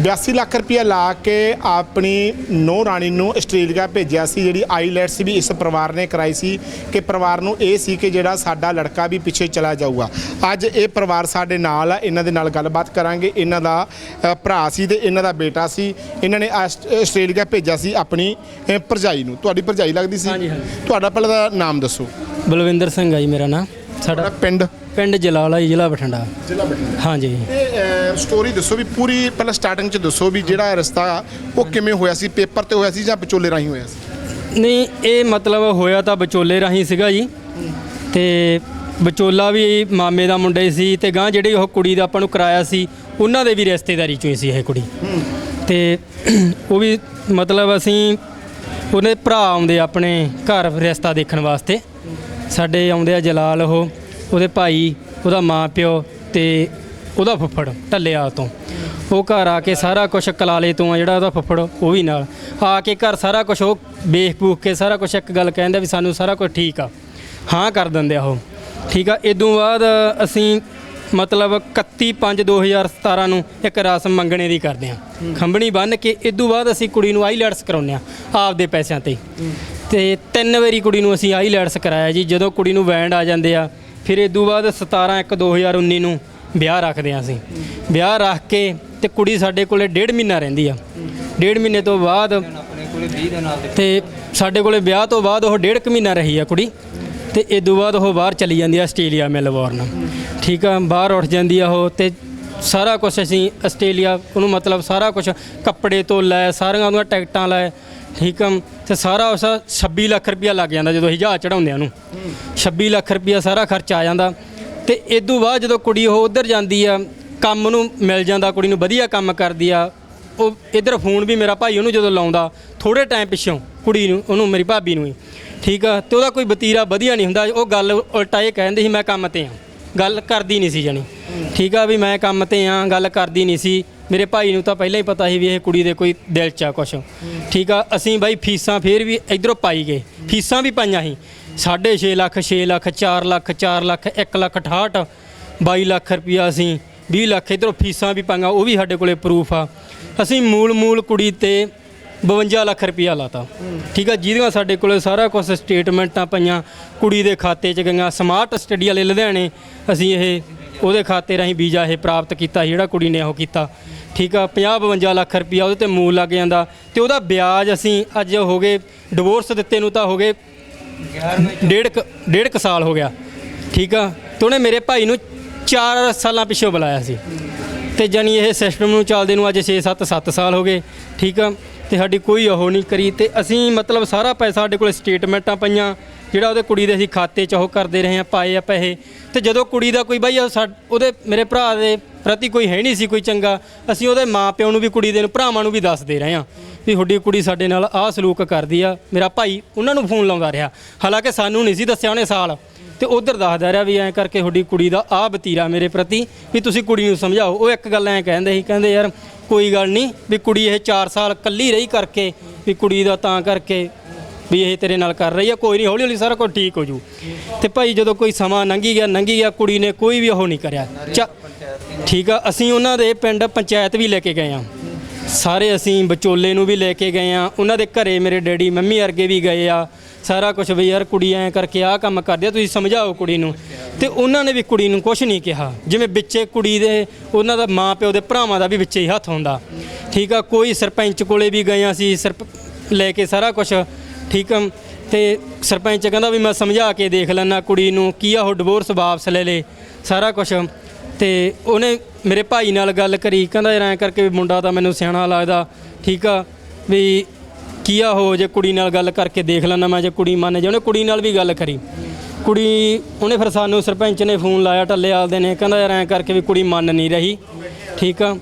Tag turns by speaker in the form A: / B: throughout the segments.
A: 82 ਲੱਖ ਰੁਪਇਆ ਲਾ ਕੇ ਆਪਣੀ ਨੋ ਰਾਣੀ ਨੂੰ ਆਸਟ੍ਰੇਲੀਆ ਭੇਜਿਆ ਸੀ ਜਿਹੜੀ ਆਈਲੈਟਸ ਵੀ ਇਸ ਪਰਿਵਾਰ ਨੇ ਕਰਾਈ ਸੀ ਕਿ ਪਰਿਵਾਰ ਨੂੰ ਇਹ ਸੀ ਕਿ ਜਿਹੜਾ ਸਾਡਾ ਲੜਕਾ ਵੀ ਪਿੱਛੇ ਚਲਾ ਜਾਊਗਾ। ਅੱਜ ਇਹ ਪਰਿਵਾਰ ਸਾਡੇ ਨਾਲ ਆ ਇਹਨਾਂ ਦੇ ਨਾਲ ਗੱਲਬਾਤ ਕਰਾਂਗੇ। ਇਹਨਾਂ ਦਾ ਅ, ਭਰਾ ਸੀ ਤੇ ਇਹਨਾਂ ਦਾ ਬੇਟਾ ਸੀ। ਇਹਨਾਂ ਨੇ ਆਸਟ- ਆਸਟ੍ਰੇਲੀਆ ਭੇਜਿਆ ਸੀ ਆਪਣੀ ਅ, ਭਰਜਾਈ ਨੂੰ। ਤੁਹਾਡੀ ਭਰਜਾਈ ਲੱਗਦੀ ਸੀ?
B: ਹਾਂਜੀ, ਹਾਂਜੀ।
A: ਤੁਹਾਡਾ ਪਹਿਲਾਂ ਦਾ ਨਾਮ ਦੱਸੋ।
B: ਬਲਵਿੰਦਰ ਸਿੰਘ ਆ ਜੀ ਮੇਰਾ ਨਾਮ
A: ਤੁਹਾਡਾ
B: ਸਾਡਾ
A: ਪਿੰਡ?
B: ਪਿੰਡ ਜਲਾਲਾ ਜ਼ਿਲ੍ਹਾ ਬਠਿੰਡਾ।
A: ਜ਼ਿਲ੍ਹਾ ਬਠਿੰਡਾ।
B: ਹਾਂਜੀ।
A: ਇਹ ਸਟੋਰੀ ਦੱਸੋ ਵੀ ਪੂਰੀ ਪਹਿਲਾਂ ਸਟਾਰਟਿੰਗ ਚ ਦੱਸੋ ਵੀ ਜਿਹੜਾ ਰਸਤਾ ਉਹ ਕਿਵੇਂ ਹੋਇਆ ਸੀ? ਪੇਪਰ ਤੇ ਹੋਇਆ ਸੀ ਜਾਂ ਵਿਚੋਲੇ ਰਾਹੀਂ ਹੋਇਆ ਸੀ?
B: ਨਹੀਂ ਇਹ ਮਤਲਬ ਹੋਇਆ ਤਾਂ ਵਿਚੋਲੇ ਰਾਹੀਂ ਸੀਗਾ ਜੀ। ਤੇ ਵਿਚੋਲਾ ਵੀ ਮਾਮੇ ਦਾ ਮੁੰਡਾ ਹੀ ਸੀ ਤੇ ਗਾਂ ਜਿਹੜੀ ਉਹ ਕੁੜੀ ਦਾ ਆਪਾਂ ਨੂੰ ਕਰਾਇਆ ਸੀ ਉਹਨਾਂ ਦੇ ਵੀ ਰਿਸ਼ਤੇਦਾਰੀ ਚੋਂ ਹੀ ਸੀ ਇਹ ਕੁੜੀ। ਤੇ ਉਹ ਵੀ ਮਤਲਬ ਅਸੀਂ ਉਹਨੇ ਭਰਾ ਆਉਂਦੇ ਆਪਣੇ ਘਰ ਰਿਸ਼ਤਾ ਦੇਖਣ ਵਾਸਤੇ। ਸਾਡੇ ਆਉਂਦੇ ਆ ਜਲਾਲ ਉਹ। ਉਹਦੇ ਭਾਈ ਉਹਦਾ ਮਾਂ ਪਿਓ ਤੇ ਉਹਦਾ ਫੁੱਫੜ ਢੱਲਿਆ ਤੋਂ। ਉਹ ਘਰ ਆ ਕੇ ਸਾਰਾ ਕੁਝ ਕਲਾਲੇ ਤੋਂ ਆ ਜਿਹੜਾ ਉਹਦਾ ਫੁੱਫੜ ਉਹ ਵੀ ਨਾਲ। ਆ ਕੇ ਘਰ ਸਾਰਾ ਕੁਝ ਉਹ ਵੇਖ ਬੂਖ ਕੇ ਸਾਰਾ ਕੁਝ ਇੱਕ ਗੱਲ ਕਹਿੰਦਾ ਵੀ ਸਾਨੂੰ ਸਾਰਾ ਕੁਝ ਠੀਕ ਆ। ਹਾਂ ਕਰ ਦਿੰਦੇ ਆ ਉਹ। ਠੀਕ ਆ ਇਦੋਂ ਬਾਅਦ ਅਸੀਂ ਮਤਲਬ 31/5/2017 ਨੂੰ ਇੱਕ ਰਸਮ ਮੰਗਣੇ ਦੀ ਕਰਦੇ ਆ। ਖੰਬਣੀ ਬੰਨ ਕੇ ਇਦੋਂ ਬਾਅਦ ਅਸੀਂ ਕੁੜੀ ਨੂੰ ਆਈਲੈਟਸ ਕਰਾਉਂਦੇ ਆ ਆਪਦੇ ਪੈਸਿਆਂ ਤੇ। ਤੇ ਤਿੰਨ ਵਾਰੀ ਕੁੜੀ ਨੂੰ ਅਸੀਂ ਆਈਲੈਟਸ ਕਰਾਇਆ ਜੀ ਜਦੋਂ ਕੁੜੀ ਨੂੰ ਵੈਂਡ ਆ ਜਾਂਦੇ ਆ ਫਿਰ ਇਦੋਂ ਬਾਅਦ 17/1/2019 ਨੂੰ ਵਿਆਹ ਰੱਖਦੇ ਆ ਅਸੀਂ। ਵਿਆਹ ਰੱਖ ਕੇ ਤੇ ਕੁੜੀ ਸਾਡੇ ਕੋਲੇ ਡੇਢ ਮਹੀਨਾ ਰਹਿੰਦੀ ਆ। ਡੇਢ ਮਹੀਨੇ ਤੋਂ ਬਾਅਦ ਤੇ ਸਾਡੇ ਕੋਲੇ ਵਿਆਹ ਤੋਂ ਬਾਅਦ ਉਹ ਡੇਢ ਕੁ ਮਹੀਨਾ ਰਹੀ ਆ ਕੁੜੀ ਤੇ ਇਸ ਤੋਂ ਬਾਅਦ ਉਹ ਬਾਹਰ ਚਲੀ ਜਾਂਦੀ ਆ ਆਸਟ੍ਰੇਲੀਆ ਮੈਲਬੌਰਨ। ਠੀਕ ਆ, ਬਾਹਰ ਉੱਠ ਜਾਂਦੀ ਆ ਉਹ ਤੇ ਸਾਰਾ ਕੁਝ ਅਸੀਂ ਆਸਟ੍ਰੇਲੀਆ ਉਹਨੂੰ ਮਤਲਬ ਸਾਰਾ ਕੁਝ ਕੱਪੜੇ ਤੋਂ ਲੈ ਸਾਰੀਆਂ ਉਹਦੀਆਂ ਟਿਕਟਾਂ ਲੈ ਠੀਕ ਆ ਤੇ ਸਾਰਾ ਉਸ 26 ਲੱਖ ਰੁਪਇਆ ਲੱਗ ਜਾਂਦਾ ਜਦੋਂ ਅਸੀਂ ਜਹਾਜ਼ ਚੜਾਉਂਦੇ ਆ ਉਹਨੂੰ। 26 ਲੱਖ ਰੁਪਇਆ ਸਾਰਾ ਖਰਚ ਆ ਜਾਂਦਾ। ਤੇ ਇਸ ਤੋਂ ਬਾਅਦ ਜਦੋਂ ਕੁੜੀ ਉਹ ਉਧਰ ਜਾਂਦੀ ਆ, ਕੰਮ ਨੂੰ ਮਿਲ ਜਾਂਦਾ, ਕੁੜੀ ਨੂੰ ਵਧੀਆ ਕੰਮ ਕਰਦੀ ਆ, ਉਹ ਇਧਰ ਫੋਨ ਵੀ ਮੇਰਾ ਭਾਈ ਉਹਨੂੰ ਜਦੋਂ ਲਾਉਂਦਾ ਥੋੜੇ ਟਾਈਮ ਪਿੱਛੋਂ ਕੁੜੀ ਨੂੰ, ਉਹਨੂੰ ਮੇਰੀ ਭਾਬੀ ਨੂੰ ਹੀ। ਠੀਕ ਆ? ਤੇ ਉਹਦਾ ਕੋਈ ਬਤੀਰਾ ਵਧੀਆ ਨਹੀਂ ਹੁੰਦਾ। ਉਹ ਗੱਲ ਉਲਟਾ ਇਹ ਕਹਿੰਦੇ ਸੀ, ਮੈਂ ਕੰਮ ਤੇ ਆ। ਗੱਲ ਕਰਦੀ ਨਹੀਂ ਸੀ ਜਾਣੀ। ਠੀਕ ਆ ਵੀ ਮੈਂ ਕੰਮ ਤੇ ਆ, ਗੱਲ ਕਰਦੀ ਨਹੀਂ ਸੀ। ਮੇਰੇ ਭਾਈ ਨੂੰ ਤਾਂ ਪਹਿਲਾਂ ਹੀ ਪਤਾ ਸੀ ਵੀ ਇਹ ਕੁੜੀ ਦੇ ਕੋਈ ਦਿਲ 'ਚ ਆ ਕੁਛ। ਠੀਕ ਆ, ਅਸੀਂ ਬਾਈ ਫੀਸਾਂ ਫੇਰ ਵੀ ਇਧਰੋਂ ਪਾਈ ਗਏ। ਫੀਸਾਂ ਵੀ ਪਾਈਆਂ ਸੀ। 6.5 ਲੱਖ 6 ਲੱਖ 4 ਲੱਖ 4 ਲੱਖ 1 ਲੱਖ 68 22 ਲੱਖ ਰੁਪਇਆ ਅਸੀਂ 20 ਲੱਖ ਇਧਰੋਂ ਫੀਸਾਂ ਵੀ ਪਾਈਆਂ, ਉਹ ਵੀ ਸਾਡੇ ਕੋਲੇ ਪ੍ਰੂਫ ਆ। ਅਸੀਂ ਮੂਲ ਮੂਲ ਕੁੜੀ ਤੇ 52 ਲੱਖ ਰੁਪਇਆ ਲਾਤਾ। ਠੀਕ ਆ, ਜਿਹਦੀਆਂ ਸਾਡੇ ਕੋਲੇ ਸਾਰਾ ਕੁਝ ਸਟੇਟਮੈਂਟਾਂ ਪਈਆਂ, ਕੁੜੀ ਦੇ ਖਾਤੇ 'ਚ ਗਈਆਂ ਸਮਾਰਟ ਸਟੱਡੀ ਵਾਲੇ ਲੁਧਿਆਣੇ, ਅਸੀਂ ਇਹ ਉਹਦੇ ਖਾਤੇ ਰਾਹੀਂ ਵੀਜ਼ਾ ਇਹ ਪ੍ਰਾਪਤ ਕੀਤਾ ਸੀ, ਜਿਹੜਾ ਕੁੜੀ ਨੇ ਉਹ ਕੀਤਾ। ਠੀਕ ਆ 50 52 ਲੱਖ ਰੁਪਇਆ ਉਹਦੇ ਤੇ ਮੂਲ ਲੱਗ ਜਾਂਦਾ। ਤੇ ਉਹਦਾ ਵਿਆਜ ਅਸੀਂ ਅੱਜ ਹੋ ਗਏ ਡਿਵੋਰਸ ਦਿੱਤੇ ਨੂੰ ਤਾਂ ਹੋ ਗਏ ਡੇਢ ਕੁ- ਡੇਢ ਕੁ ਸਾਲ ਹੋ ਗਿਆ। ਠੀਕ ਆ ਤੇ ਉਹਨੇ ਮੇਰੇ ਭਾਈ ਨੂੰ 4 ਸਾਲਾਂ ਪਿੱਛੋਂ ਬੁਲਾਇਆ ਸੀ। ਤੇ ਜਾਨੀ ਇਹ ਸਿਸਟਮ ਨੂੰ ਚੱਲਦੇ ਨੂੰ ਅੱਜ 6 7 7 ਸਾਲ ਹੋ ਗਏ, ਠੀਕ ਆ? ਤੇ ਸਾਡੀ ਕੋਈ ਉਹ ਨਹੀਂ ਕਰੀ। ਤੇ ਅਸੀਂ ਮਤਲਬ ਸਾਰਾ ਪੈਸਾ ਸਾਡੇ ਕੋਲ ਸਟੇਟਮੈਂਟਾਂ ਪਈਆਂ, ਜਿਹੜਾ ਉਹਦੇ ਕੁੜੀ ਦੇ ਅਸੀਂ ਖਾਤੇ 'ਚ ਉਹ ਕਰਦੇ ਰਹੇ ਆ ਪਾਏ ਆ ਪੈਸੇ। ਤੇ ਜਦੋਂ ਕੁੜੀ ਦਾ ਕੋਈ ਬਾਈ ਸਾ- ਉਹਦੇ ਮੇਰੇ ਭਰਾ ਦੇ ਪ੍ਰਤੀ ਕੋਈ ਹੈ ਨਹੀਂ ਸੀ ਕੋਈ ਚੰਗਾ, ਅਸੀਂ ਉਹਦੇ ਮਾਪਿਆਂ ਨੂੰ ਵੀ ਕੁੜੀ ਦੇ ਨੂੰ, ਭਰਾਵਾਂ ਨੂੰ ਵੀ ਦੱਸਦੇ ਰਹੇ ਆ ਵੀ ਤੁਹਾਡੀ ਕੁੜੀ ਸਾਡੇ ਨਾਲ ਆਹ ਸਲੂਕ ਕਰਦੀ ਆ। ਮੇਰਾ ਭਾਈ ਉਹਨਾਂ ਨੂੰ ਫੋਨ ਲਾਉਂਦਾ ਰਿਹਾ। ਹਾਲਾਂਕਿ ਸਾਨੂੰ ਨਹੀਂ ਸੀ ਦੱਸਿਆ ਉਹਨੇ ਸਾਲ। ਤੇ ਉਧਰ ਦੱਸਦਾ ਰਿਹਾ ਵੀ ਐਂ ਕਰਕੇ ਤੁਹਾਡੀ ਕੁੜੀ ਦਾ ਆਹ ਬਤੀਰਾ ਮੇਰੇ ਪ੍ਰਤੀ ਵੀ ਤੁਸੀਂ ਕੁੜੀ ਨੂੰ ਸਮਝਾਓ। ਉਹ ਇੱਕ ਗੱਲ ਐਂ ਕਹਿੰਦੇ ਸੀ, ਕਹਿੰਦੇ ਯਾਰ ਕੋਈ ਗੱਲ ਨਹੀਂ ਵੀ ਕੁੜੀ ਇਹ 4 ਸਾਲ ਇਕੱਲੀ ਰਹੀ ਕਰਕੇ ਵੀ ਕੁੜੀ ਦਾ ਤਾਂ ਕਰਕੇ ਵੀ ਇਹ ਤੇਰੇ ਨਾਲ ਕਰ ਰਹੀ ਆ, ਕੋਈ ਨਹੀਂ ਹੌਲੀ ਹੌਲੀ ਸਾਰਾ ਕੁਝ ਠੀਕ ਹੋ ਜੂ। ਤੇ ਭਾਈ ਜਦੋਂ ਕੋਈ ਸਮਾਂ ਲੰਘੀ ਗਿਆ ਲੰਘੀ ਗਿਆ, ਕੁੜੀ ਨੇ ਕੋਈ ਵੀ ਉਹ ਨਹੀਂ ਕਰਿਆ। ਚ ਠੀਕ ਆ, ਅਸੀਂ ਉਹਨਾਂ ਦੇ ਪਿੰਡ ਪੰਚਾਇਤ ਵੀ ਲੈ ਕੇ ਗਏ ਆ ਸਾਰੇ ਅਸੀਂ ਵਿਚੋਲੇ ਨੂੰ ਵੀ ਲੈ ਕੇ ਗਏ ਆ ਉਹਨਾਂ ਦੇ ਘਰੇ ਮੇਰੇ ਡੈਡੀ ਮੰਮੀ ਵਰਗੇ ਵੀ ਗਏ ਆ। ਸਾਰਾ ਕੁਝ ਵੀ ਯਾਰ ਕੁੜੀ ਐਂ ਕਰਕੇ ਆਹ ਕੰਮ ਕਰਦੀ ਆ, ਤੁਸੀਂ ਸਮਝਾਓ ਕੁੜੀ ਨੂੰ। ਤੇ ਉਹਨਾਂ ਨੇ ਵੀ ਕੁੜੀ ਨੂੰ ਕੁਝ ਨਹੀਂ ਕਿਹਾ। ਜਿਵੇਂ ਵਿੱਚੇ ਕੁੜੀ ਦੇ, ਉਹਨਾਂ ਦਾ ਮਾਂ ਪਿਓ ਦੇ ਭਰਾਵਾਂ ਦਾ ਵੀ ਵਿੱਚੇ ਹੀ ਹੱਥ ਹੁੰਦਾ। ਠੀਕ ਆ, ਕੋਈ ਸਰਪੰਚ ਕੋਲੇ ਵੀ ਗਏ ਆ ਸੀ ਸਰਪ ਲੈ ਕੇ ਸਾਰਾ ਕੁਝ ਠੀਕ ਆ। ਤੇ ਸਰਪੰਚ ਕਹਿੰਦਾ ਵੀ ਮੈਂ ਸਮਝਾ ਕੇ ਦੇਖ ਲੈਣਾ ਕੁੜੀ ਨੂੰ, ਕੀ ਆ ਉਹ ਡਿਵੋਰਸ ਵਾਪਸ ਲੈ ਲੇ, ਸਾਰਾ ਕੁਝ ਤੇ ਉਹਨੇ ਮੇਰੇ ਭਾਈ ਨਾਲ ਗੱਲ ਕਰੀ, ਕਹਿੰਦਾ ਯਾਰ ਐਂ ਕਰਕੇ ਵੀ ਮੁੰਡਾ ਤਾਂ ਮੈਨੂੰ ਸਿਆਣਾ ਲੱਗਦਾ, ਠੀਕ ਆ। ਵੀ ਕੀ ਆ ਹੋ ਜੇ ਕੁੜੀ ਨਾਲ ਗੱਲ ਕਰਕੇ ਦੇਖ ਲੈਣਾ ਮੈਂ, ਜੇ ਕੁੜੀ ਮੰਨ ਜੇ ਉਹਨੇ ਕੁੜੀ ਨਾਲ ਵੀ ਗੱਲ ਕਰੀ। ਕੁੜੀ, ਉਹਨੇ ਫਿਰ ਸਾਨੂੰ ਸਰਪੰਚ ਨੇ ਫੋਨ ਲਾਇਆ ਟੱਲੇ ਆਲਦੇ ਨੇ, ਕਹਿੰਦਾ ਯਾਰ ਐਂ ਕਰਕੇ ਵੀ ਕੁੜੀ ਮੰਨ ਨਹੀਂ ਰਹੀ। ਠੀਕ ਆ?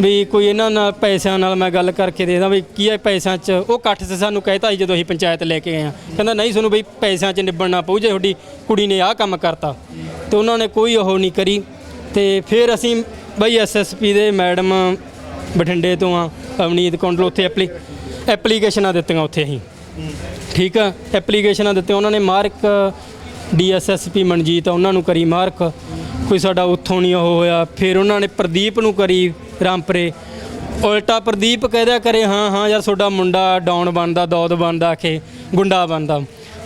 B: ਵੀ ਕੋਈ ਇਹਨਾਂ ਨਾਲ ਪੈਸਿਆਂ ਨਾਲ ਮੈਂ ਗੱਲ ਕਰਕੇ ਦੇਖਦਾ ਵੀ ਕੀ ਹੈ ਪੈਸਿਆਂ 'ਚ, ਉਹ ਇਕੱਠ 'ਚ ਸਾਨੂੰ ਕਹਿਤਾ ਸੀ ਜਦੋਂ ਅਸੀਂ ਪੰਚਾਇਤ ਲੈ ਕੇ ਗਏ ਆ ਕਹਿੰਦਾ ਨਹੀਂ ਤੁਹਾਨੂੰ ਬਈ, ਪੈਸਿਆਂ 'ਚ ਨਿਬੜਨਾ ਪਊ, ਜੇ ਤੁਹਾਡੀ ਕੁੜੀ ਨੇ ਆਹ ਕੰਮ ਕਰਤਾ। ਤੇ ਉਹਨਾਂ ਨੇ ਕੋਈ ਉਹ ਨਹੀਂ ਕਰੀ। ਤੇ ਫਿਰ ਅਸੀਂ ਬਈ ਐਸਐਸਪੀ ਦੇ ਮੈਡਮ ਬਠਿੰਡੇ ਤੋਂ ਆ, ਅਵਨੀਤ ਕੌਂਡਲ, ਉੱਥੇ ਐਪਲੀ ਐਪਲੀਕੇਸ਼ਨਾਂ ਦਿੱਤੀਆਂ ਉੱਥੇ ਅਸੀਂ ਠੀਕ ਆ? ਐਪਲੀਕੇਸ਼ਨਾਂ ਦਿੱਤੇ ਉਹਨਾਂ ਨੇ ਮਾਰਕ, ਡੀਐਸਐਸਪੀ ਮਨਜੀਤ ਆ, ਉਹਨਾਂ ਨੂੰ ਕਰੀ ਮਾਰਕ। ਕੋਈ ਸਾਡਾ ਉੱਥੋਂ ਨਹੀਂ ਉਹ ਹੋਇਆ। ਫਿਰ ਉਹਨਾਂ ਨੇ ਪ੍ਰਦੀਪ ਨੂੰ ਕਰੀ ਰਾਮਪਰੇ। ਉਲਟਾ ਪ੍ਰਦੀਪ ਕਹਿਦਾ ਕਰੇ, ਹਾਂ ਹਾਂ ਯਾਰ, ਤੁਹਾਡਾ ਮੁੰਡਾ ਡਾਊਨ ਬਣਦਾ, ਦੌਦ ਬਣਦਾ, ਆਖੇ ਗੁੰਡਾ ਬਣਦਾ।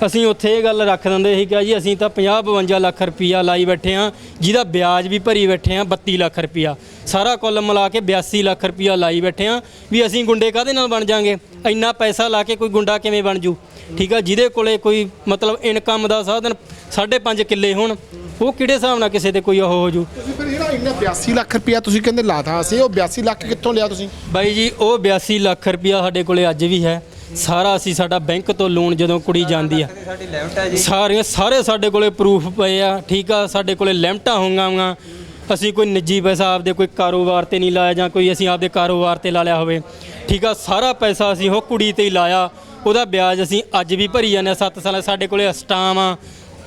B: ਅਸੀਂ ਉੱਥੇ ਇਹ ਗੱਲ ਰੱਖ ਦਿੰਦੇ ਸੀ ਕਿ ਜੀ ਅਸੀਂ ਤਾਂ 50 52 ਲੱਖ ਰੁਪਈਆ ਲਾਈ ਬੈਠੇ ਆ ਜਿਹਦਾ ਵਿਆਜ ਵੀ ਭਰੀ ਬੈਠੇ ਆ 32 ਲੱਖ ਰੁਪਈਆ। ਸਾਰਾ ਕੁੱਲ ਮਿਲਾ ਕੇ 82 ਲੱਖ ਰੁਪਈਆ ਲਾਈ ਬੈਠੇ ਆ ਵੀ ਅਸੀਂ ਗੁੰਡੇ ਕਾਹਦੇ ਨਾਲ ਬਣ ਜਾਾਂਗੇ? ਇੰਨਾ ਪੈਸਾ ਲਾ ਕੇ ਕੋਈ ਗੁੰਡਾ ਕਿਵੇਂ ਬਣ ਜੂ? ਠੀਕ ਆ ਜਿਹਦੇ ਕੋਲੇ ਕੋਈ ਮਤਲਬ ਇਨਕਮ ਦਾ ਸਾਧਨ 5.5 ਕਿੱਲੇ ਹੋਣ ਉਹ ਕਿਹੜੇ ਹਿਸਾਬ ਨਾਲ ਕਿਸੇ ਤੇ ਕੋਈ ਉਹ ਹੋ ਜੂ?
A: ਤੁਸੀਂ ਫਿਰ ਜਿਹੜਾ ਇੰਨਾ 82 ਲੱਖ ਰੁਪਇਆ ਤੁਸੀਂ ਕਹਿੰਦੇ ਲਾਤਾ ਸੀ ਉਹ 82 ਲੱਖ ਕਿੱਥੋਂ ਲਿਆ ਤੁਸੀਂ?
B: ਬਾਈ ਜੀ ਉਹ 82 ਲੱਖ ਰੁਪਇਆ ਸਾਡੇ ਕੋਲੇ ਅੱਜ ਵੀ ਹੈ। ਸਾਰਾ ਅਸੀਂ ਸਾਡਾ ਬੈਂਕ ਤੋਂ ਲੋਨ ਜਦੋਂ ਕੁੜੀ ਜਾਂਦੀ ਆ।
C: ਸਾਡੀ ਲਿਮਟ ਹੈ ਜੀ
B: ਸਾਰੀਆਂ ਸਾਰੇ ਸਾਡੇ ਕੋਲੇ ਪ੍ਰੂਫ ਪਏ ਆ, ਠੀਕ ਆ? ਸਾਡੇ ਕੋਲੇ ਲਿਮਟਾਂ ਹੋਣਗੀਆਂ ਅਸੀਂ ਕੋਈ ਨਿੱਜੀ ਪੈਸਾ ਆਪਦੇ ਕੋਈ ਕਾਰੋਬਾਰ ਤੇ ਨਹੀਂ ਲਾਇਆ ਜਾਂ ਕੋਈ ਅਸੀਂ ਆਪਦੇ ਕਾਰੋਬਾਰ ਤੇ ਲਾ ਲਿਆ ਹੋਵੇ। ਠੀਕ ਆ? ਸਾਰਾ ਪੈਸਾ ਅਸੀਂ ਉਹ ਕੁੜੀ ਤੇ ਹੀ ਲਾਇਆ। ਉਹਦਾ ਵਿਆਜ ਅਸੀਂ ਅੱਜ ਵੀ ਭਰੀ ਜਾਂਦੇ ਆ। 7 ਸਾਲ ਸਾਡੇ ਕੋਲੇ ਅਸਟਾਮ ਆ।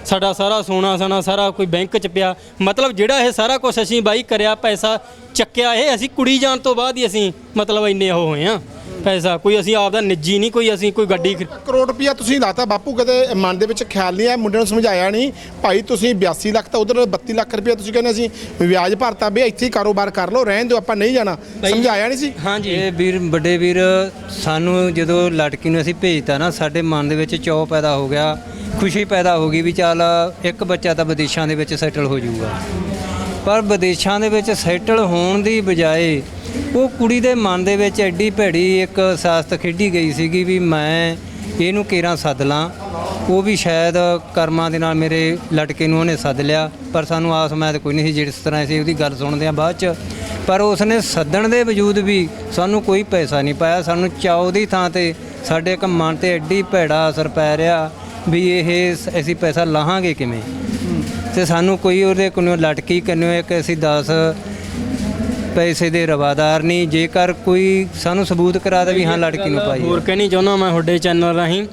B: ਸਾਡਾ ਸਾਰਾ ਸੋਨਾ ਸਨਾ ਸਾਰਾ ਕੋਈ ਬੈਂਕ ਚ ਪਿਆ। ਮਤਲਬ ਜਿਹੜਾ ਇਹ ਸਾਰਾ ਕੁਝ ਅਸੀਂ ਬਾਈ ਕਰਿਆ, ਪੈਸਾ ਚੱਕਿਆ, ਇਹ ਅਸੀਂ ਕੁੜੀ ਜਾਣ ਤੋਂ ਬਾਅਦ ਹੀ ਅਸੀਂ ਮਤਲਬ ਇੰਨੇ ਉਹ ਹੋਏ ਆ। ਪੈਸਾ ਕੋਈ ਅਸੀਂ ਆਪਦਾ ਨਿੱਜੀ ਨਹੀਂ ਕੋਈ ਅਸੀਂ ਕੋਈ ਗੱਡੀ ਖਰੀ-
A: ਕਰੋੜ ਰੁਪਇਆ ਤੁਸੀਂ ਲਾਤਾ ਬਾਪੂ ਕਦੇ ਮਨ ਦੇ ਵਿੱਚ ਖਿਆਲ ਨਹੀਂ ਆਇਆ ਮੁੰਡੇ ਨੂੰ ਸਮਝਾਇਆ ਨਹੀਂ। ਭਾਈ ਤੁਸੀਂ 82 ਲੱਖ ਤਾਂ ਉਧਰ 32 ਲੱਖ ਰੁਪਇਆ ਤੁਸੀਂ ਕਹਿੰਦੇ ਅਸੀਂ ਵਿਆਜ ਭਰਤਾ ਵੀ ਇੱਥੇ ਹੀ ਕਾਰੋਬਾਰ ਕਰ ਲਓ ਰਹਿਣ ਦਿਓ ਆਪਾਂ ਨਹੀਂ ਜਾਣਾ। ਸਮਝਾਇਆ ਨਹੀਂ ਸੀ?
B: ਹਾਂਜੀ।
C: ਇਹ ਵੀਰ ਵੱਡੇ ਵੀਰ ਸਾਨੂੰ ਜਦੋਂ ਲੜਕੀ ਨੂੰ ਅਸੀਂ ਭੇਜਤਾ ਨਾ ਸਾਡੇ ਮਨ ਦੇ ਵਿੱਚ ਚੌ ਪੈਦਾ ਹੋ ਗਿਆ ਖੁਸ਼ੀ ਪੈਦਾ ਹੋ ਗਈ ਵੀ ਚੱਲ ਇੱਕ ਬੱਚਾ ਤਾਂ ਵਿਦੇਸ਼ਾਂ ਦੇ ਵਿੱਚ ਸੈਟਲ ਹੋ ਜਾਊਗਾ। ਪਰ ਵਿਦੇਸ਼ਾਂ ਦੇ ਵਿੱਚ ਸੈਟਲ ਹੋਣ ਦੀ ਬਜਾਏ ਉਹ ਕੁੜੀ ਦੇ ਮਨ ਦੇ ਵਿੱਚ ਐਡੀ ਭੈੜੀ ਇੱਕ ਸਾਸਤ ਖੇਡੀ ਗਈ ਸੀਗੀ ਵੀ ਮੈਂ ਇਹਨੂੰ ਕੇਰਾਂ ਸੱਦ ਲਾਂ। ਉਹ ਵੀ ਸ਼ਾਇਦ ਕਰਮਾਂ ਦੇ ਨਾਲ ਮੇਰੇ ਲੜਕੇ ਨੂੰ ਉਹਨੇ ਸੱਦ ਲਿਆ, ਪਰ ਸਾਨੂੰ ਆਸ ਉਮੀਦ ਕੋਈ ਨਹੀਂ ਸੀ ਜਿਸ ਤਰ੍ਹਾਂ ਅਸੀਂ ਉਹਦੀ ਗੱਲ ਸੁਣਦੇ ਆ ਬਾਅਦ ਚ। ਪਰ ਉਸਨੇ ਸੱਦਣ ਦੇ ਵਜੂਦ ਵੀ ਸਾਨੂੰ ਕੋਈ ਪੈਸਾ ਨਹੀਂ ਪਾਇਆ, ਸਾਨੂੰ ਚਾਉ ਦੀ ਥਾਂ ਤੇ ਸਾਡੇ ਇੱਕ ਮਨ ਤੇ ਐਡੀ ਭੈੜਾ ਅਸਰ ਪੈ ਰਿਹਾ ਵੀ ਇਹ ਅਸੀਂ ਪੈਸਾ ਲਾਹਾਂਗੇ ਕਿਵੇਂ? ਤੇ ਸਾਨੂੰ ਕੋਈ ਉਹਦੇ ਕੋਲੋਂ ਲਟਕੀ ਕੰਨਿਓ ਇੱਕ ਅਸੀਂ 10 ਪੈਸੇ ਦੇ ਰਵਾਦਾਰ ਨਹੀਂ ਜੇਕਰ ਕੋਈ ਸਾਨੂੰ ਸਬੂਤ ਕਰਾ ਦੇ ਵੀ ਹਾਂ ਲੜਕੀ ਨੂੰ ਪਾਈ
B: ਹੋਰ ਕਹਿਣੀ ਚਾਹੁੰਦਾ ਮੈਂ ਤੁਹਾਡੇ ਚੈਨਲ ਰਾਹੀਂ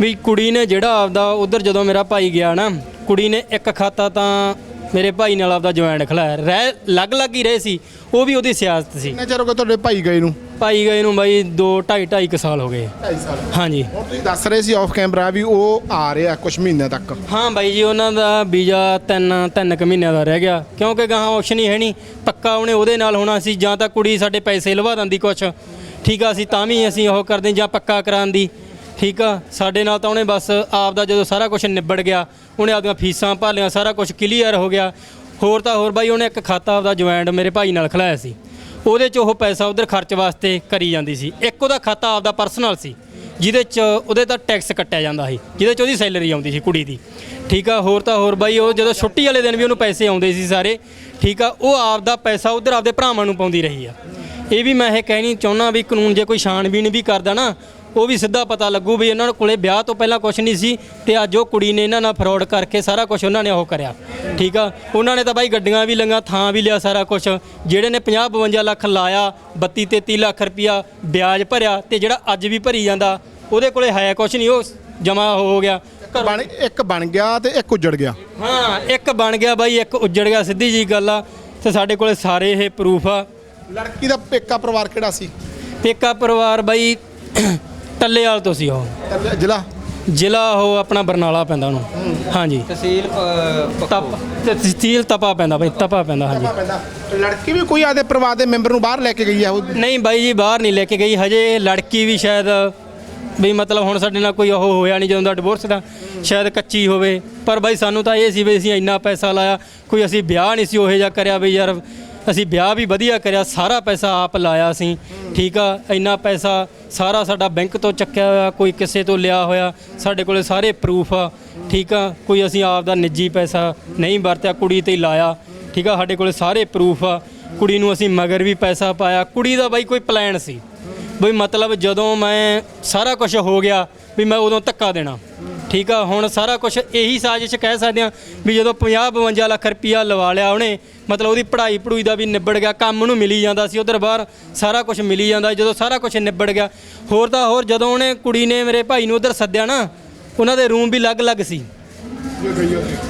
B: ਵੀ ਕੁੜੀ ਨੇ ਜਿਹੜਾ ਆਪਦਾ ਉਧਰ ਜਦੋਂ ਮੇਰਾ ਭਾਈ ਗਿਆ ਨਾ ਕੁੜੀ ਨੇ ਇੱਕ ਖਾਤਾ ਤਾਂ ਮੇਰੇ ਭਾਈ ਨਾਲ ਆਪਦਾ ਜੁਆਇੰਟ ਖਲਾਇਆ। ਰਹਿ ਲੱਗ ਲੱਗ ਹੀ ਰਹੇ ਸੀ। ਉਹ ਵੀ ਉਹਦੀ ਸਿਆਸਤ ਸੀ।
A: ਕਿੰਨਾ ਚਿਰ ਹੋ ਗਿਆ ਤੁਹਾਡੇ ਭਾਈ ਗਏ ਨੂੰ?
B: ਭਾਈ ਗਏ ਨੂੰ ਬਾਈ 2 2.5 2.5 ਸਾਲ ਹੋ ਗਏ।
A: 2.5 ਸਾਲ।
B: ਹਾਂਜੀ।
A: ਹੁਣ ਤੁਸੀਂ ਦੱਸ ਰਹੇ ਸੀ ਆਫ ਕੈਮਰਾ ਵੀ ਉਹ ਆ ਰਿਹਾ ਕੁਝ ਮਹੀਨਿਆਂ ਤੱਕ।
B: ਹਾਂ ਬਾਈ ਜੀ ਉਹਨਾਂ ਦਾ ਵੀਜ਼ਾ ਤਿੰਨ ਤਿੰਨ ਕੁ ਮਹੀਨਿਆਂ ਦਾ ਰਹਿ ਗਿਆ। ਕਿਉਂਕਿ ਗਾਹਾਂ ਆਪਸ਼ਨ ਹੀ ਹੈ ਨਹੀਂ। ਪੱਕਾ ਉਹਨੇ ਉਹਦੇ ਨਾਲ ਹੋਣਾ ਸੀ। ਜਾਂ ਤਾਂ ਕੁੜੀ ਸਾਡੇ ਪੈਸੇ ਲਵਾ ਦਿੰਦੀ ਕੁਛ। ਠੀਕ ਆ ਅਸੀਂ ਤਾਂ ਵੀ ਅਸੀਂ ਉਹ ਕਰਦੇ ਜਾਂ ਪੱਕਾ ਕਰਾਉਣ ਦੀ। ਠੀਕ ਆ, ਸਾਡੇ ਨਾਲ ਤਾਂ ਉਹਨੇ ਬਸ ਆਪ ਦਾ ਜਦੋਂ ਸਾਰਾ ਕੁਝ ਨਿਬੜ ਗਿਆ, ਉਹਨੇ ਆਪਦੀਆਂ ਫੀਸਾਂ ਭਾਲੀਆਂ ਸਾਰਾ ਕੁਝ ਕਲੀਅਰ ਹੋ ਗਿਆ। ਹੋਰ ਤਾਂ ਹੋਰ ਬਾਈ, ਉਹਨੇ ਇੱਕ ਖਾਤਾ ਆਪਦਾ ਜੁਆਇੰਟ ਮੇਰੇ ਭਾਈ ਨਾਲ ਖਲਾਇਆ ਸੀ। ਉਹਦੇ 'ਚ ਉਹ ਪੈਸਾ ਉਧਰ ਖਰਚ ਵਾਸਤੇ ਕਰੀ ਜਾਂਦੀ ਸੀ। ਇੱਕ ਉਹਦਾ ਖਾਤਾ ਆਪਦਾ ਪਰਸਨਲ ਸੀ, ਜਿਹਦੇ 'ਚ ਉਹਦੇ ਤਾਂ ਟੈਕਸ ਕੱਟਿਆ ਜਾਂਦਾ ਸੀ, ਜਿਹਦੇ 'ਚ ਉਹਦੀ ਸੈਲਰੀ ਆਉਂਦੀ ਸੀ ਕੁੜੀ ਦੀ। ਠੀਕ ਆ, ਹੋਰ ਤਾਂ ਹੋਰ ਬਾਈ, ਉਹ ਜਦੋਂ ਛੁੱਟੀ ਵਾਲੇ ਦਿਨ ਵੀ ਉਹਨੂੰ ਪੈਸੇ ਆਉਂਦੇ ਸੀ ਸਾਰੇ, ਠੀਕ ਆ, ਉਹ ਆਪ ਦਾ ਪੈਸਾ ਉਧਰ ਆਪਦੇ ਭਰਾਵਾਂ ਨੂੰ ਪਾਉਂਦੀ ਰਹੀ ਆ। ਇਹ ਵੀ ਮੈਂ ਇਹ ਕਹਿਣੀ ਚਾਹੁੰਦਾ ਵੀ ਕਾਨੂੰਨ ਜੇ ਕੋਈ ਛਾਣਬੀਣ ਵੀ ਕਰਦਾ ਨਾ ਉਹ ਵੀ ਸਿੱਧਾ ਪਤਾ ਲੱਗੂ ਵੀ ਇਹਨਾਂ ਕੋਲੇ ਵਿਆਹ ਤੋਂ ਪਹਿਲਾਂ ਕੁਝ ਨਹੀਂ ਸੀ ਤੇ ਅੱਜ ਉਹ ਕੁੜੀ ਨੇ ਇਹਨਾਂ ਨਾਲ ਫਰਾਡ ਕਰਕੇ ਸਾਰਾ ਕੁਝ ਉਹਨਾਂ ਨੇ ਉਹ ਕਰਿਆ। ਠੀਕ ਆ? ਉਹਨਾਂ ਨੇ ਤਾਂ ਬਾਈ ਗੱਡੀਆਂ ਵੀ ਲੰਗਾ ਥਾਂ ਵੀ ਲਿਆ ਸਾਰਾ ਕੁਝ ਜਿਹੜੇ ਨੇ 50 52 ਲੱਖ ਲਾਇਆ 32 33 ਲੱਖ ਰੁਪਇਆ ਵਿਆਜ ਭਰਿਆ ਤੇ ਜਿਹੜਾ ਅੱਜ ਵੀ ਭਰੀ ਜਾਂਦਾ ਉਹਦੇ ਕੋਲੇ ਹੈ ਕੁਝ ਨਹੀਂ ਉਹ ਜਮਾ ਹੋ ਗਿਆ।
A: ਬਣ ਇੱਕ ਬਣ ਗਿਆ ਤੇ ਇੱਕ ਉੱਜੜ ਗਿਆ।
B: ਹਾਂ ਇੱਕ ਬਣ ਗਿਆ ਬਾਈ ਇੱਕ ਉੱਜੜ ਗਿਆ ਸਿੱਧੀ ਜੀ ਗੱਲ ਆ। ਤੇ ਸਾਡੇ ਕੋਲੇ ਸਾਰੇ ਇਹ ਪ੍ਰੂਫ ਆ।
A: ਲੜਕੀ ਦਾ ਪੇਕਾ ਪਰਿਵਾਰ ਕਿਹੜਾ ਸੀ?
B: ਪੇਕਾ ਪਰਿਵਾਰ ਬਾਈ ਟੱਲੇਵਾਲ ਤੋਂ ਸੀ ਉਹ।
A: ਜ਼ਿਲ੍ਹਾ?
B: ਜ਼ਿਲ੍ਹਾ ਉਹ ਆਪਣਾ ਬਰਨਾਲਾ ਪੈਂਦਾ ਉਹਨੂੰ। ਹਾਂਜੀ।
C: ਤਹਿਸੀਲ
B: ਤਪ ਤੇ ਤਹਿਸੀਲ ਤਪਾ ਪੈਂਦਾ ਬਾਈ ਤਪਾ ਪੈਂਦਾ ਹਾਂਜੀ।
A: ਪੈਂਦਾ। ਲੜਕੀ ਵੀ ਕੋਈ ਆਦੇ ਪਰਿਵਾਰ ਦੇ ਮੈਂਬਰ ਨੂੰ ਬਾਹਰ ਲੈ ਕੇ ਗਈ ਆ ਉਹ?
B: ਨਹੀਂ ਬਾਈ ਜੀ ਬਾਹਰ ਨਹੀਂ ਲੈ ਕੇ ਗਈ। ਹਜੇ ਲੜਕੀ ਵੀ ਸ਼ਾਇਦ ਵੀ ਮਤਲਬ ਹੁਣ ਸਾਡੇ ਨਾਲ ਕੋਈ ਉਹ ਹੋਇਆ ਨਹੀਂ ਜਦੋਂ ਦਾ ਡਿਵੋਰਸ ਦਾ। ਸ਼ਾਇਦ ਕੱਚੀ ਹੋਵੇ। ਪਰ ਬਾਈ ਸਾਨੂੰ ਤਾਂ ਇਹ ਸੀ ਵੀ ਅਸੀਂ ਇੰਨਾ ਪੈਸਾ ਲਾਇਆ। ਕੋਈ ਅਸੀਂ ਵਿਆਹ ਨਹੀਂ ਸੀ ਉਹੋ ਜਿਹਾ ਕਰਿਆ ਵੀ ਯਾਰ ਅਸੀਂ ਵਿਆਹ ਵੀ ਵਧੀਆ ਕਰਿਆ, ਸਾਰਾ ਪੈਸਾ ਆਪ ਲਾਇਆ ਸੀ। ਠੀਕ ਆ, ਇੰਨਾ ਪੈਸਾ ਸਾਰਾ ਸਾਡਾ ਬੈਂਕ ਤੋਂ ਚੱਕਿਆ ਹੋਇਆ, ਕੋਈ ਕਿਸੇ ਤੋਂ ਲਿਆ ਹੋਇਆ, ਸਾਡੇ ਕੋਲੇ ਸਾਰੇ ਪ੍ਰੂਫ ਆ। ਠੀਕ ਆ, ਕੋਈ ਅਸੀਂ ਆਪ ਦਾ ਨਿੱਜੀ ਪੈਸਾ ਨਹੀਂ ਵਰਤਿਆ, ਕੁੜੀ ਤੇ ਹੀ ਲਾਇਆ। ਠੀਕ ਆ, ਸਾਡੇ ਕੋਲੇ ਸਾਰੇ ਪ੍ਰੂਫ ਆ। ਕੁੜੀ ਨੂੰ ਅਸੀਂ ਮਗਰ ਵੀ ਪੈਸਾ ਪਾਇਆ। ਕੁੜੀ ਦਾ ਬਾਈ ਕੋਈ ਪਲਾਨ ਸੀ। ਬਈ ਮਤਲਬ ਜਦੋਂ ਮੈਂ ਸਾਰਾ ਕੁਝ ਹੋ ਗਿਆ ਵੀ ਮੈਂ ਉਦੋਂ ਧੱਕਾ ਦੇਣਾ। ਠੀਕ ਆ, ਹੁਣ ਸਾਰਾ ਕੁਝ ਇਹੀ ਸਾਜ਼ਿਸ਼ ਕਹਿ ਸਕਦੇ ਆ ਵੀ ਜਦੋਂ 50 52 ਲੱਖ ਰੁਪਇਆ ਲਵਾ ਲਿਆ ਉਹਨੇ, ਮਤਲਬ ਉਹਦੀ ਪੜ੍ਹਾਈ ਪੜੂਈ ਦਾ ਵੀ ਨਿਬੜ ਗਿਆ, ਕੰਮ ਨੂੰ ਮਿਲੀ ਜਾਂਦਾ ਸੀ, ਉਧਰ ਬਾਹਰ ਸਾਰਾ ਕੁਝ ਮਿਲੀ ਜਾਂਦਾ ਜਦੋਂ ਸਾਰਾ ਕੁਝ ਨਿਬੜ ਗਿਆ। ਹੋਰ ਤਾਂ ਹੋਰ ਜਦੋਂ ਉਹਨੇ ਕੁੜੀ ਨੇ ਮੇਰੇ ਭਾਈ ਨੂੰ ਉਧਰ ਸੱਦਿਆ ਨਾ, ਉਹਨਾਂ ਦੇ ਰੂਮ ਵੀ ਅਲੱਗ-ਅਲੱਗ ਸੀ।